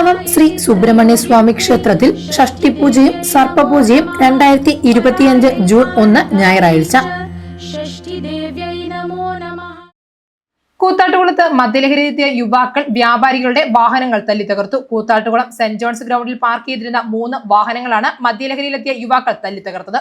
എറണാകുളം ശ്രീ സുബ്രഹ്മണ്യ സ്വാമി ക്ഷേത്രത്തിൽ ഷഷ്ടിപൂജയും സർപ്പപൂജയും രണ്ടായിരത്തി ഇരുപത്തിയഞ്ച് ജൂൺ ഒന്ന് ഞായറാഴ്ച. കൂത്താട്ടുകുളത്ത് മദ്യലഹരിയെത്തിയ യുവാക്കൾ വ്യാപാരികളുടെ വാഹനങ്ങൾ തല്ലി തകർത്തു കൂത്താട്ടുകുളം സെന്റ് ജോൺസ് ഗ്രൗണ്ടിൽ പാർക്ക് ചെയ്തിരുന്ന മൂന്ന് വാഹനങ്ങളാണ് മദ്യലഹരിയിലെത്തിയ യുവാക്കൾ തല്ലി തകർത്തത്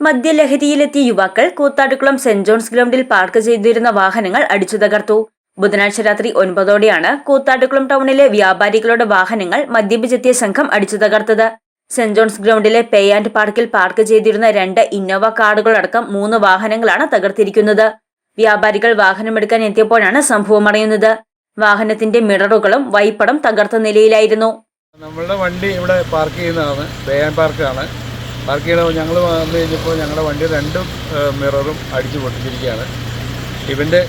മദ്യലഹരിയിലെത്തിയ യുവാക്കൾ കൂത്താട്ടുകുളം സെന്റ് ജോൺസ് ഗ്രൗണ്ടിൽ പാർക്ക് ചെയ്തിരുന്ന വാഹനങ്ങൾ അടിച്ചു തകർത്തു ബുധനാഴ്ച രാത്രി ഒൻപതോടെയാണ് കൂത്താട്ടുകുളം ടൗണിലെ വ്യാപാരികളുടെ വാഹനങ്ങൾ മദ്യപിച്ചെത്തിയ സംഘം അടിച്ചു തകർത്തത്. സെന്റ് ജോൺസ് ഗ്രൗണ്ടിലെ പേ ആൻഡ് പാർക്കിൽ പാർക്ക് ചെയ്തിരുന്ന രണ്ട് ഇന്നോവ കാറുകളടക്കം മൂന്ന് വാഹനങ്ങളാണ് തകർത്തിരിക്കുന്നത്. വ്യാപാരികൾ വാഹനമെടുക്കാൻ എത്തിയപ്പോഴാണ് സംഭവം അറിയുന്നത്. വാഹനത്തിന്റെ മിററുകളും വൈപ്പടം തകർത്ത നിലയിലായിരുന്നു. നമ്മളുടെ വണ്ടി ഇവിടെ പാർക്ക് ചെയ്യുന്നതാണ് ബേയാൻ പാർക്കാണ്. പാർക്ക് ചെയ്യണ ഞങ്ങൾ വന്നു കഴിഞ്ഞപ്പോൾ ഞങ്ങളുടെ വണ്ടി രണ്ടും മിററും അടിച്ചു പൊട്ടിച്ചിരിക്കുകയാണ്. ഇവന്റെ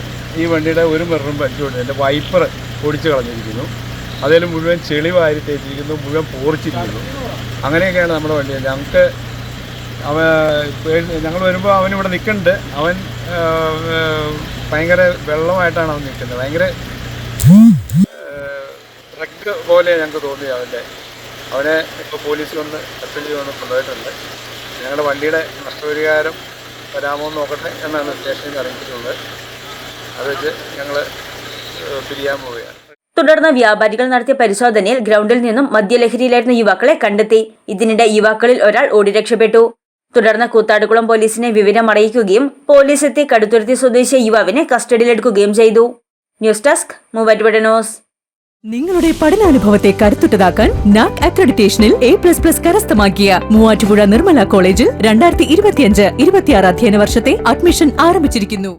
ഈ വണ്ടിയുടെ ഒരു മിററും പറ്റുകൊണ്ട് എന്റെ വൈപ്പർ പൊടിച്ച് കളഞ്ഞിരിക്കുന്നു. അതിൽ മുഴുവൻ ചെളി വാരി തേച്ചിരിക്കുന്നു മുഴുവൻ പോറിച്ചിരിക്കുന്നു അങ്ങനെയൊക്കെയാണ് നമ്മുടെ വണ്ടി. ഞങ്ങൾക്ക് അവ ഞങ്ങൾ വരുമ്പോൾ അവൻ ഇവിടെ നിൽക്കുന്നുണ്ട്. അവൻ ഭയങ്കര വെള്ളമായിട്ടാണ് അവൻ നിൽക്കുന്നത്. ഭയങ്കര ഡ്രഗ് പോലെ ഞങ്ങൾക്ക് തോന്നി അവന്റെ. അവനെ ഇപ്പോൾ പോലീസ് വന്ന് കസ്റ്റഡി വന്ന് കൊണ്ടുപോയിട്ടുണ്ട്. ഞങ്ങളുടെ വണ്ടിയുടെ നഷ്ടപരിഹാരം വരാമോ എന്ന് നോക്കട്ടെ എന്നാണ് സ്റ്റേഷനിൽ അറിയിച്ചിട്ടുള്ളത്. അത് വെച്ച് ഞങ്ങൾ പിരിയാൻ പോവുകയാണ്. തുടർന്ന് വ്യാപാരികൾ നടത്തിയ പരിശോധനയിൽ ഗ്രൗണ്ടിൽ നിന്നും മദ്യലഹരിയിലായിരുന്ന യുവാക്കളെ കണ്ടെത്തി. ഇതിനിടെ യുവാക്കളിൽ ഒരാൾ ഓടി രക്ഷപ്പെട്ടു. തുടർന്ന് കൂത്താടുകുളം പോലീസിനെ വിവരം അറിയിക്കുകയും പോലീസ് എത്തി കടുത്തുരുത്തി സ്വദേശിയ യുവാവിനെ കസ്റ്റഡിയിലെടുക്കുകയും ചെയ്തു. News desk Muvattupuzha news. നിങ്ങളുടെ പഠനാനുഭവത്തെ കരുത്തുറ്റതാക്കാൻ നാക് അക്രഡിറ്റേഷനിൽ എ പ്ലസ് പ്ലസ് കരസ്ഥമാക്കിയ മൂവാറ്റുപുഴ നിർമ്മല കോളേജിൽ രണ്ടായിരത്തി ഇരുപത്തിയഞ്ച് ഇരുപത്തിയാറ് അധ്യയന വർഷത്തെ അഡ്മിഷൻ ആരംഭിച്ചിരിക്കുന്നു.